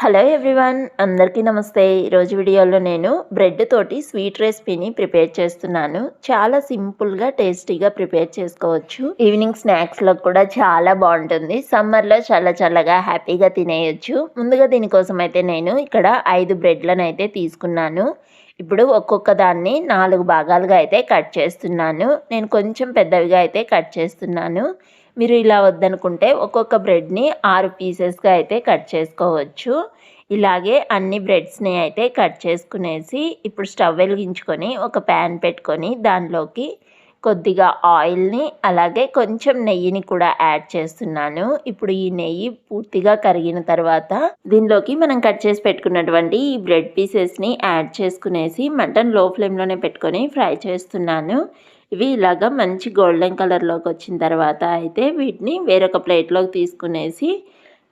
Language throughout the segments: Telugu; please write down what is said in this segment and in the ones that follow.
హలో ఎవ్రీవన్ అందరికీ నమస్తే. ఈరోజు వీడియోలో నేను బ్రెడ్ తోటి స్వీట్ రెసిపీని ప్రిపేర్ చేస్తున్నాను. చాలా సింపుల్గా టేస్టీగా ప్రిపేర్ చేసుకోవచ్చు. ఈవినింగ్ స్నాక్స్లో కూడా చాలా బాగుంటుంది. సమ్మర్లో చాలా చల్లగా హ్యాపీగా తినేయచ్చు. ముందుగా దీనికోసం అయితే నేను ఇక్కడ ఐదు బ్రెడ్లను అయితే తీసుకున్నాను. ఇప్పుడు ఒక్కొక్క దాన్ని నాలుగు భాగాలుగా అయితే కట్ చేస్తున్నాను. నేను కొంచెం పెద్దవిగా అయితే కట్ చేస్తున్నాను. మీరు ఇలా వద్దనుకుంటే ఒక్కొక్క బ్రెడ్ని ఆరు పీసెస్గా అయితే కట్ చేసుకోవచ్చు. ఇలాగే అన్ని బ్రెడ్స్ని అయితే కట్ చేసుకునేసి ఇప్పుడు స్టవ్ వెలిగించుకొని ఒక ప్యాన్ పెట్టుకొని దానిలోకి కొద్దిగా ఆయిల్ని అలాగే కొంచెం నెయ్యిని కూడా యాడ్ చేస్తున్నాను. ఇప్పుడు ఈ నెయ్యి పూర్తిగా కరిగిన తర్వాత దీనిలోకి మనం కట్ చేసి పెట్టుకున్నటువంటి ఈ బ్రెడ్ పీసెస్ని యాడ్ చేసుకునేసి మటన్లో ఫ్లేమ్లోనే పెట్టుకొని ఫ్రై చేస్తున్నాను. ఇవి ఇలాగ మంచి గోల్డెన్ కలర్లోకి వచ్చిన తర్వాత అయితే వీటిని వేరొక ప్లేట్లోకి తీసుకునేసి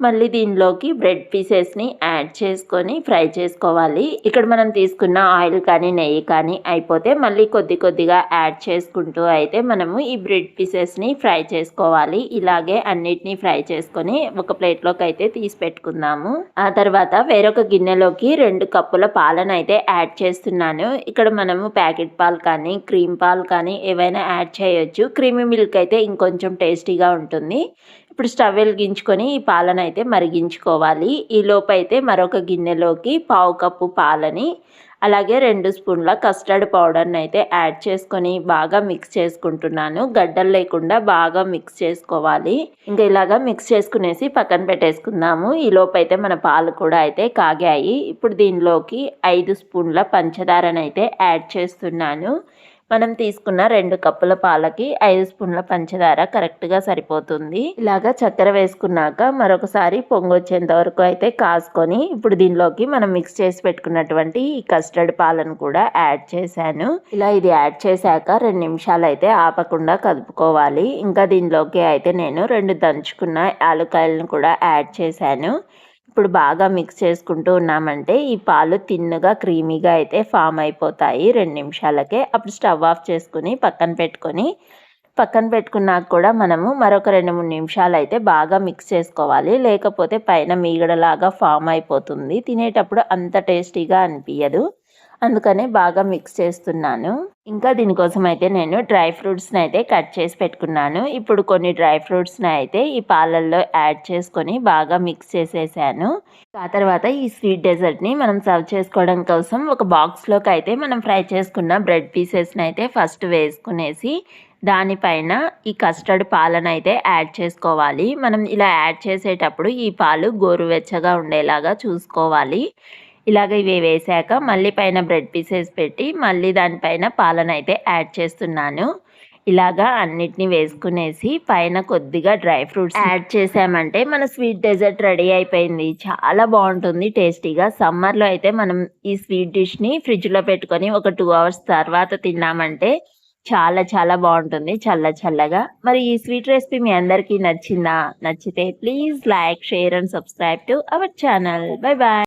మళ్ళీ దీనిలోకి బ్రెడ్ పీసెస్ని యాడ్ చేసుకొని ఫ్రై చేసుకోవాలి. ఇక్కడ మనం తీసుకున్న ఆయిల్ కానీ నెయ్యి కానీ అయిపోతే మళ్ళీ కొద్ది కొద్దిగా యాడ్ చేసుకుంటూ అయితే మనము ఈ బ్రెడ్ పీసెస్ని ఫ్రై చేసుకోవాలి. ఇలాగే అన్నిటినీ ఫ్రై చేసుకొని ఒక ప్లేట్లోకి అయితే తీసి పెట్టుకుందాము. ఆ తర్వాత వేరొక గిన్నెలోకి రెండు కప్పుల పాలను అయితే యాడ్ చేస్తున్నాను. ఇక్కడ మనము ప్యాకెట్ పాలు కానీ క్రీమ్ పాలు కానీ ఏవైనా యాడ్ చేయొచ్చు. క్రీమీ మిల్క్ అయితే ఇంకొంచెం టేస్టీగా ఉంటుంది. ఇప్పుడు స్టవ్ వెలిగించుకొని ఈ పాలను అయితే మరిగించుకోవాలి. ఈ అయితే మరొక గిన్నెలోకి పావు కప్పు పాలని అలాగే రెండు స్పూన్ల కస్టర్డ్ పౌడర్ని అయితే యాడ్ చేసుకొని బాగా మిక్స్ చేసుకుంటున్నాను. గడ్డలు లేకుండా బాగా మిక్స్ చేసుకోవాలి. ఇంకా ఇలాగా మిక్స్ చేసుకునేసి పక్కన పెట్టేసుకుందాము. ఈ అయితే మన పాలు కూడా అయితే కాగాయి. ఇప్పుడు దీనిలోకి ఐదు స్పూన్ల పంచదారని అయితే యాడ్ చేస్తున్నాను. మనం తీసుకున్న రెండు కప్పుల పాలకి ఐదు స్పూన్ల పంచదార కరెక్ట్గా సరిపోతుంది. ఇలాగా చక్కెర వేసుకున్నాక మరొకసారి పొంగొచ్చేంత వరకు అయితే కాసుకొని ఇప్పుడు దీనిలోకి మనం మిక్స్ చేసి పెట్టుకున్నటువంటి ఈ కస్టర్డ్ పాలను కూడా యాడ్ చేశాను. ఇలా ఇది యాడ్ చేశాక రెండు నిమిషాలు అయితే ఆపకుండా కదుపుకోవాలి. ఇంకా దీనిలోకి అయితే నేను రెండు దంచుకున్న యాలకాయలను కూడా యాడ్ చేశాను. ఇప్పుడు బాగా మిక్స్ చేసుకుంటూ ఉన్నామంటే ఈ పాలు తిన్నగా క్రీమీగా అయితే ఫామ్ అయిపోతాయి రెండు నిమిషాలకే. అప్పుడు స్టవ్ ఆఫ్ చేసుకుని పక్కన పెట్టుకొని పక్కన పెట్టుకున్నాక కూడా మనము మరొక రెండు మూడు నిమిషాలు అయితే బాగా మిక్స్ చేసుకోవాలి. లేకపోతే పైన మీగడలాగా ఫామ్ అయిపోతుంది. తినేటప్పుడు అంత టేస్టీగా అనిపించదు అందుకనే బాగా మిక్స్ చేస్తున్నాను. ఇంకా దీనికోసం అయితే నేను డ్రై ఫ్రూట్స్ని అయితే కట్ చేసి పెట్టుకున్నాను. ఇప్పుడు కొన్ని డ్రై ఫ్రూట్స్ని అయితే ఈ పాలల్లో యాడ్ చేసుకొని బాగా మిక్స్ చేసేసాను. ఆ తర్వాత ఈ స్వీట్ డెజర్ట్ని మనం సర్వ్ చేసుకోవడం కోసం ఒక బాక్స్లోకి అయితే మనం ఫ్రై చేసుకున్న బ్రెడ్ పీసెస్ని అయితే ఫస్ట్ వేసుకునేసి దానిపైన ఈ కస్టర్డ్ పాలను అయితే యాడ్ చేసుకోవాలి. మనం ఇలా యాడ్ చేసేటప్పుడు ఈ పాలు గోరువెచ్చగా ఉండేలాగా చూసుకోవాలి. ఇలాగ ఇవి వేసాక మళ్ళీ పైన బ్రెడ్ పీసెస్ పెట్టి మళ్ళీ దానిపైన పాలన అయితే యాడ్ చేస్తున్నాను. ఇలాగా అన్నిటిని వేసుకునేసి పైన కొద్దిగా డ్రై ఫ్రూట్స్ యాడ్ చేసామంటే మన స్వీట్ డెజర్ట్ రెడీ అయిపోయింది. చాలా బాగుంటుంది టేస్టీగా. సమ్మర్లో అయితే మనం ఈ స్వీట్ డిష్ని ఫ్రిడ్జ్లో పెట్టుకొని ఒక టూ అవర్స్ తర్వాత తిన్నామంటే చాలా చాలా బాగుంటుంది. చల్ల చల్లగా. మరి ఈ స్వీట్ రెసిపీ మీ అందరికీ నచ్చిందా? నచ్చితే please like share and subscribe to our channel. Bye bye.